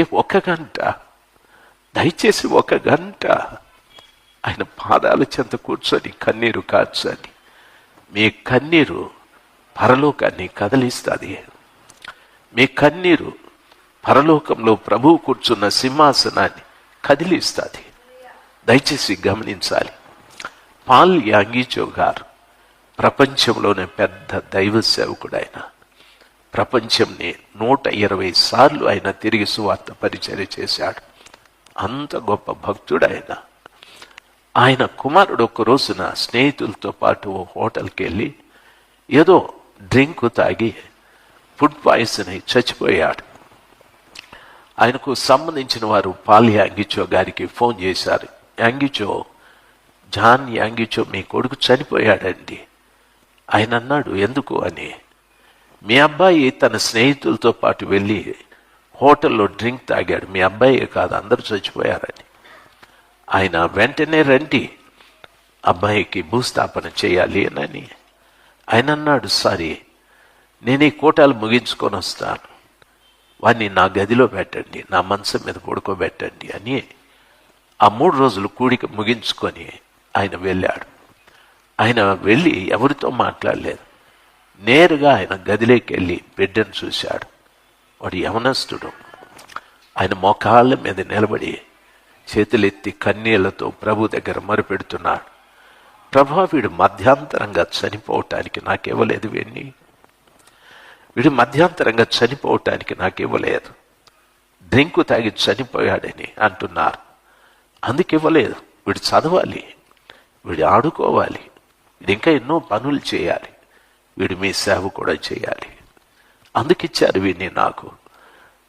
అయితే ఒక గంట. దయచేసి ఒక గంట. ఆయన పాదాల చెంత కూర్చొని కన్నీరు కాచని మీ కన్నీరు పరలోకాన్ని కదిలిస్తుంది. మీ కన్నీరు పరలోకంలో ప్రభువు కూర్చున్న సింహాసనాన్ని కదిలిస్తుంది. దయచేసి గమనించాలి. పాల్ యాంగీచో గారు ప్రపంచంలోనే పెద్ద దైవ సేవకుడు ఆయన. ప్రపంచంని నూట ఇరవై సార్లు ఆయన తిరిగి సువార్త పరిచర్య చేశాడు. అంత గొప్ప భక్తుడు ఆయన ఆయన కుమారుడు ఒక రోజున స్నేహితులతో పాటు ఓ హోటల్కి వెళ్ళి ఏదో డ్రింక్ తాగి ఫుడ్ పాయిజన్ అయి చచ్చిపోయాడు. ఆయనకు సంబంధించిన వారు పాలి యాంగిచో గారికి ఫోన్ చేశారు. యాంగిచో జాన్ యాంగిచో మీ కొడుకు చనిపోయాడండి. ఆయన అన్నాడు ఎందుకు? అని. మీ అబ్బాయి తన స్నేహితులతో పాటు వెళ్ళి హోటల్లో డ్రింక్ తాగాడు. మీ అబ్బాయి కాదు అందరూ చచ్చిపోయారని. ఆయన వెంటనే రండి అబ్బాయికి భూస్థాపన చేయాలి అని. ఆయన అన్నాడు సారీ నేను ఈ కోటాలు ముగించుకొని వస్తాను. వాడిని నా గదిలో పెట్టండి నా మంచం మీద పడుకోబెట్టండి అని ఆ మూడు రోజులు కూడిక ముగించుకొని ఆయన వెళ్ళాడు. ఆయన వెళ్ళి ఎవరితో మాట్లాడలేదు. నేరుగా ఆయన గదిలోకి వెళ్ళి బిడ్డను చూశాడు. వాడు యవనస్తుడు. ఆయన మోకాళ్ళ మీద నిలబడి చేతులెత్తి కన్నీళ్ళతో ప్రభు దగ్గర మరుపెడుతున్నాడు. ప్రభా వీడు మధ్యాంతరంగా చనిపోవటానికి నాకివ్వలేదు వీడిని వీడు మధ్యాంతరంగా చనిపోవటానికి నాకివ్వలేదు. డ్రింకు తాగి చనిపోయాడని అంటున్నారు. అందుకు ఇవ్వలేదు వీడు చదవాలి. వీడు ఆడుకోవాలి. వీడు ఇంకా ఎన్నో పనులు చేయాలి. వీడు మీ సేవ కూడా చేయాలి. అందుకిచ్చారు వీడిని నాకు.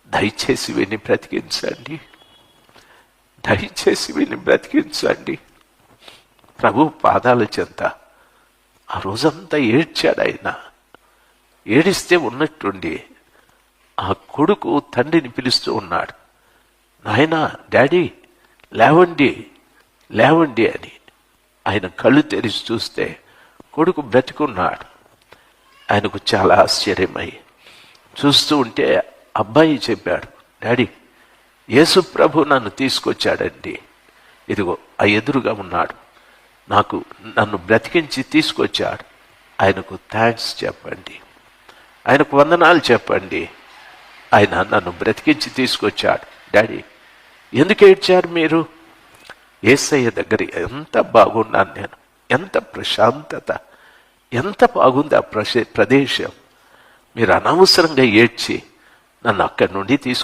దయచేసి వీడిని బ్రతికించండి. దయచేసి వీడిని బ్రతికించండి. ప్రభు పాదాల చెంత ఆ రోజంతా ఏడ్చాడు ఆయన ఏడిస్తే ఉన్నట్టుండి ఆ కొడుకు తండ్రిని పిలుస్తూ ఉన్నాడు. నాయన డాడీ లేవండి లేవండి అని ఆయన కళ్ళు తెరిచి చూస్తే కొడుకు బ్రతికున్నాడు. ఆయనకు చాలా ఆశ్చర్యమై చూస్తూ ఉంటే అబ్బాయి చెప్పాడు డాడీ యేసు ప్రభు నన్ను తీసుకొచ్చాడండి. ఇదిగో ఆ ఎదురుగా ఉన్నాడు. నాకు నన్ను బ్రతికించి తీసుకొచ్చాడు. ఆయనకు థ్యాంక్స్ చెప్పండి. ఆయనకు వందనాలు చెప్పండి. ఆయన నన్ను బ్రతికించి తీసుకొచ్చాడు. డాడీ ఎందుకు ఏడ్చారు మీరు? ఏసయ్య దగ్గర ఎంత బాగున్నాను నేను. ఎంత ప్రశాంతత. ఎంత బాగుంది ఆ ప్రదేశం. మీరు అనవసరంగా ఏడ్చి నన్ను అక్కడి నుండి తీసుకు